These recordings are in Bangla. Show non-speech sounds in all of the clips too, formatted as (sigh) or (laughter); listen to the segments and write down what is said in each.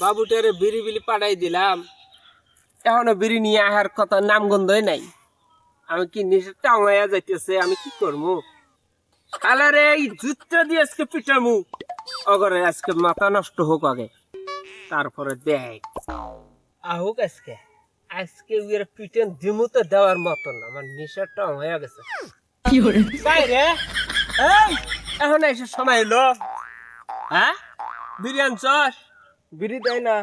বাবুটারে বিড়ি বিলি পাঠাই দিলাম। এখনও বিড়ি নিয়ে আসার কথা নাম গন্ধই নাই। আমি কি নিজে টাঙাইয়া যাইতেছে আমি কি করব কালারে এই জুতটা দিয়ে আজকে পিটামু। অগরে আজকে মাথা নষ্ট হোক আগে। তারপরে দেখ আহুক আজকে। আজকে উয়ের পিটেন দিমু তো দেওয়ার মতো না আমার নেশাটা হয়ে গেছে। বাইরে। এই এখন এসে সময় এলো হ্যাঁ? বিড়ি আনছস বিড়ি দেয় না।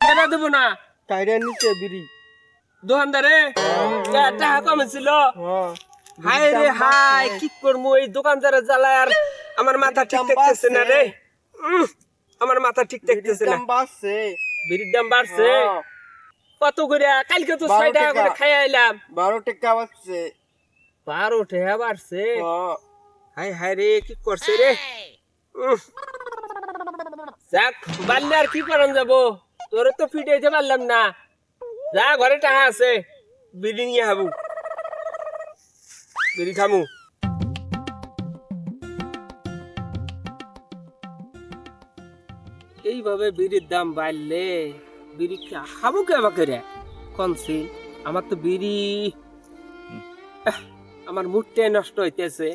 কেন দেবো না? টাইরা নিচে বিড়ি। দোকানদারে টাকা কমেছিল হাই রে হাই কি করব এই দোকানদারে জ্বালায় আর আমার মাথা ঠিক থাকতেছে না রে। আমার মাথা ঠিক থাকতেছে না দাম বাড়ছে। বিড়ির দাম বাড়ছে? হ্যাঁ, কত করে? কালকে তো ছয় টাকা। করে। খাই আইলাম। বারো টাকা বাড়ছে। বারো টাকা বাড়ছে? হ্যাঁ। হাই হাই রে কি করছে রে। যাক বাড়লে আর কি করান যাব? তোরে তো ফিটাইতে পারলাম না। যা ঘরে টাকা আছে। বিড়ি নিয়ে হাবু বিড়ি খামু। এইভাবে বিড়ির দাম বাড়লে বিড়ি খাব কে আমাকে রে কনসি আমার তো বিড়ি আমার মুডটাই নষ্ট হইতেছে।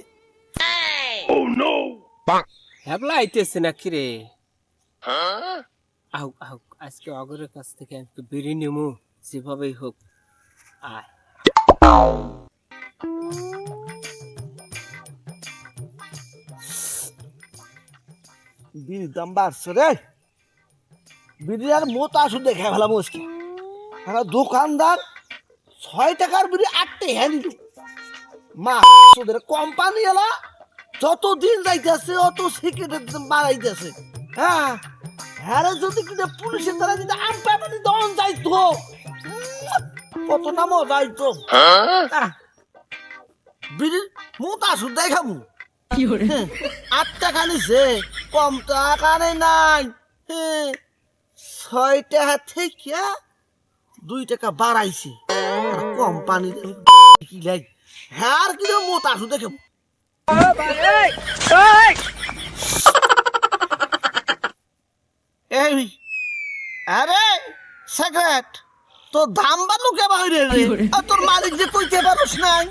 হ্যাবলা আইতেছে না কি রে? আহুক আহুক আজকে অগরের কাছ থেকে আমি একটু বিড়ি নেব যেভাবেই হোক। আয়। বিড়ির দাম বাড়ছে রে। বিড়ি আর মত আসু দেখে ফেলা মুশকিল। একটা দোকানদার ছয় টাকার বিড়ি আটটে হ্যাঁ দিল। মা কোম্পানি এলা যত দিন যাইতেছে অত সিগারেটের দাম বাড়াইতেছে। হ্যাঁ হ্যাঁ যদি কিনা পুলিশের দ্বারা যদি আম পেপারি দন যাইতো। কত নামও যাইতো আহ, বিড়ির মত আসু দেখামু হ্যাঁ, আট টাকা নিছে কম টাকা নেই নাই। হ্যাঁ, ছয় টাকা থেকে দুই টাকা বাড়াইছে। কোম্পানি কি লাই? হ্যাঁ আর কি মত আসু দেখে এই আরে সেক্রেট তোর দাম বাড়লো কে বাইরে রে? আর তোর মালিক যে কইতে পারোস নাই।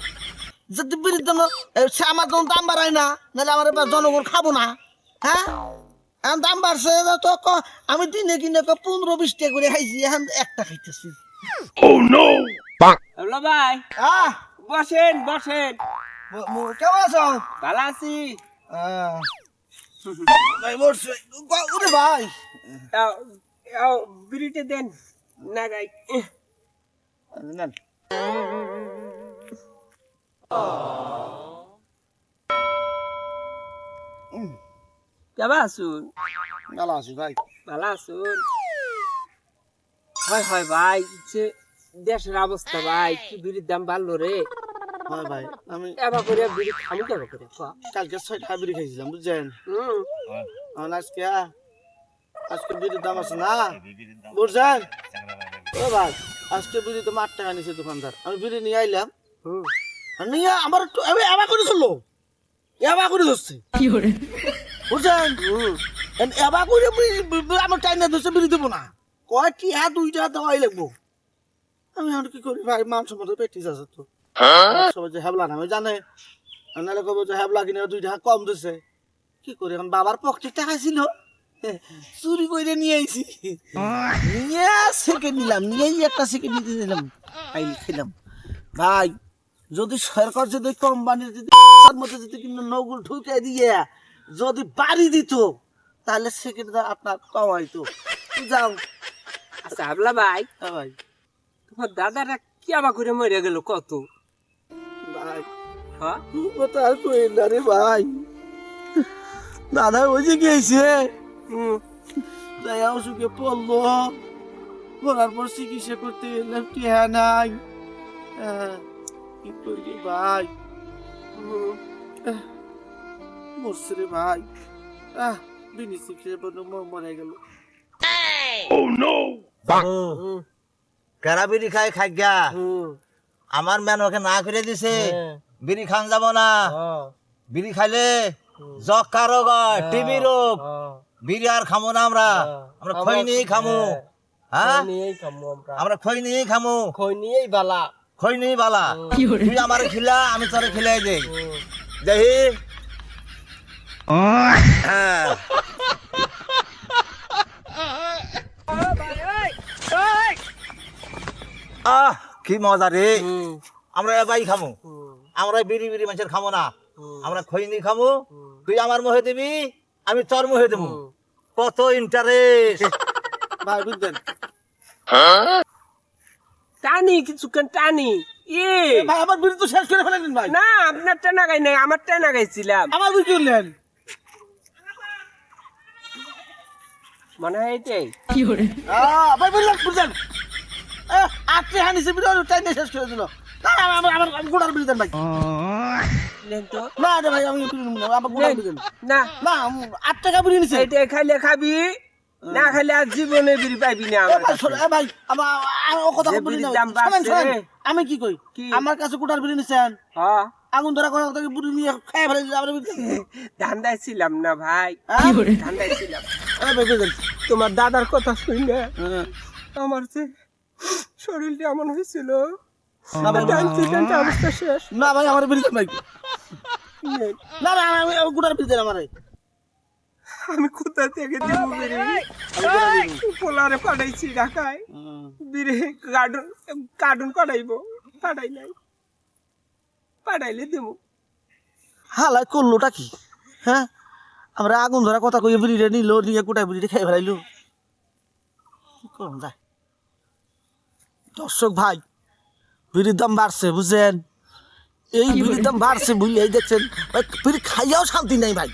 যদি সে আমার তখন দাম বাড়ায় না নাহলে আমার এবার জনগণ খাব না। হ্যাঁ? এখন দাম বাড়ছে তো আমি দিনে কিনে ক পনেরো বিশ টাকা করে খাইছি এখন একটা খাইতেছি। হ্যালো ভাই। আহ! বসেন বসেন। কেমন আছো? ভালো আছি। আহ, ভাই বসছে উরে ভাই। বিড়িটা দেন। না গাই নেন কেমন আসুন ভালো আছি ভাই। ভালো আসুন হয় হয় ভাই দেশের অবস্থা ভাই কি বিড়ির দাম বাড়লো রে? হয় ভাই। আমি এবার করে বিড়ি খামু কেবা করে ক? কালকে ছয় বিড়ি খাইছিলাম বুঝছেন? হুম। আজকে আজকে বিড়ির দাম আছে না? বুঝছেন? ও ভাই আজকে বিড়ি তো আট টাকা দোকানদার। আমি বিড়ি নিয়ে আইলাম। হুম। আর নিয়ে আমার একটু এবার এবার করে ধরলো এবার করে ধরছে। বুঝছেন? হুম। এন এবার করে বিড়ি- বি- বি- আমার টাইম না ধরছে বিড়ি দেবো না। কয় কি হ্যাঁ দুইটা দেওয়াই লাগবো। আমি এখন কি করি? ভাই মাংস মতো পেটিস আছে তো। সবাই যে হ্যাবলা নামে জানে। নাহলে কবে যে হ্যাবলা কিনে দুই টাকা কম দিছে। কি করি এখন? বাবার পকেটে টাকা ছিল চুরি করে নিয়ে আইছি। নিয়ে সেকেন্ড নিলাম নিয়েই একটা সেকেন্ড নিতে নিলাম আইল খেলাম। ভাই যদি সরকার যদি কোম্পানির যদি তার মধ্যে যদি কিন্তু নগুল ঢুকে দিয়ে যদি বাড়ি দিত তাহলে সেকেন্ড আপনার কমাইতো। যাও। আচ্ছা হাবলা ভাই। হ্যাঁ ভাই। তোমার দাদারা কি আবার করে মরে গেল কত? হ্যাঁ কথা আর কই না রে ভাই। দাদা ওই যে গেছে। যাই অসুখে পড়ল। পড়ার পর চিকিৎসা করতে গেলাম টিহা নাই। কি করি ভাই? মরছে রে ভাই। আহ বিনি চিকিৎসা বন্ধু মরে গেল। হুম। কেরা বিড়ি খাই খাই গা আমার ম্যান ওকে না করে দিছে হ্যাঁ। বিড়ি খান যাব না। হ্যাঁ। বিড়ি খাইলে জগ কারও টিবি রোগ হ্যাঁ। বিড়ি আর খামো না আমরা। আমরা খই নিয়েই খামো। হ্যাঁ? আমরা। আমরা খই নিয়েই খামো। খই নিয়েই বালা। খই নিয়েই বালা। তুই আমার খিলা আমি তোরে খিলাই দেই। হ্যাঁ। আহ। কি মজা রে? আমরা এবাই খামো। আমরা বিড়ি বিড়ি মানুষের খামো না। আমরা খৈনি খামো। তুই আমার মুহে দিবি আমি তোর মুহে দেবো। কত ইন্টারেস্ট (laughs) ভাই বুঝলেন? টানি কিছুক্ষণ টানি। এ। ভাই আমার বিড়ি তো শেষ করে ফেলেন ভাই। না আপনার টানা গাই নাই আমার টানা গাইছিলাম আমার বিড়ি করলেন মনে হয় এটাই। আহ, ভাই বুঝলেন বুঝলেন। টাইম শেষ করে দিল। না আমার আমার আমার আমার গোড়ার বিড়ি ভাই না রে ভাই আমি বিড়ি নেব না, আমার গোড়ার বিড়ি না। না আট টাকা বিড়ি নিছে। খাইলে খাবি না খাইলে আর জীবনে বিড়ি পাইবি না ভাই, কাছে। শোনো, এ ভাই, আমার আমার ও কথা যে বিড়ি বিড়ির নেই। দাম শোনেন, বাড়ছে শোনেন, রে। আমি কি কই? আমার কাছে কোটার বিড়ি নিছেন। হ্যাঁ। আগুন ধরা তাকে বুড়ি নিয়ে খাই ফেলে আমরা ধান্দায় ছিলাম না ভাই। হ্যাঁ? ধান্দায় ছিলাম। তোমার দাদার কথা শুনে হ্যাঁ। আমার যে শরীরটা এমন হয়েছিল। অবস্থা শেষ। না ভাই আমার বিড়ি দেন ভাই না না আমি আমি গোটার আমার। আমি কোথা থেকে দিব বিড়ি? পোলারে পাঠাইছি ঢাকায়। বিড়ি কার্টুন কার্টুন পাঠাইবো। পাঠাই নাই। পাঠাইলে দিব। হালাই করলোটা কি? হ্যাঁ? আমরা আগুন ধরা কথা কই বিড়িটা নিল নিয়ে কোটায় বিড়িটা খেয়ে ফেলাইলো। কি করুন যায় দর্শক ভাই বিড়ির দাম বাড়ছে বুঝছেন? এই বিড়ির দাম বাড়ছে বুঝলি এই দেখছেন ভাই বিড়ি খাইয়াও শান্তি নাই ভাই।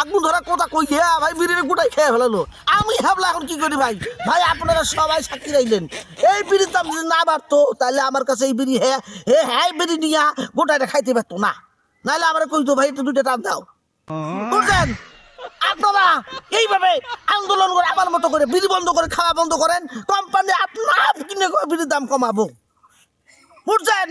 আগুন ধরা কথা কই হে ভাই বিড়ির গোটাই খেয়ে ফেলালো। আমি ভাবলা এখন কি করি ভাই? ভাই আপনারা সবাই সাক্ষী রাইলেন। এই বিড়ির দাম যদি না বাড়তো তাহলে আমার কাছে এই বিড়ি হ্যাঁ হে হ্যাঁ বিড়ি নিয়া গোটাটা খাইতে পারতো না। নাহলে আমার কইতো ভাই একটু দুইটা টান দাও। বুঝলেন আপনারা এইভাবে আন্দোলন করে আমার মতো করে বিড়ি বন্ধ করে খাওয়া বন্ধ করেন, কোম্পানি আপনার কিনে বিড়ির দাম কমাবো। বুঝছেন?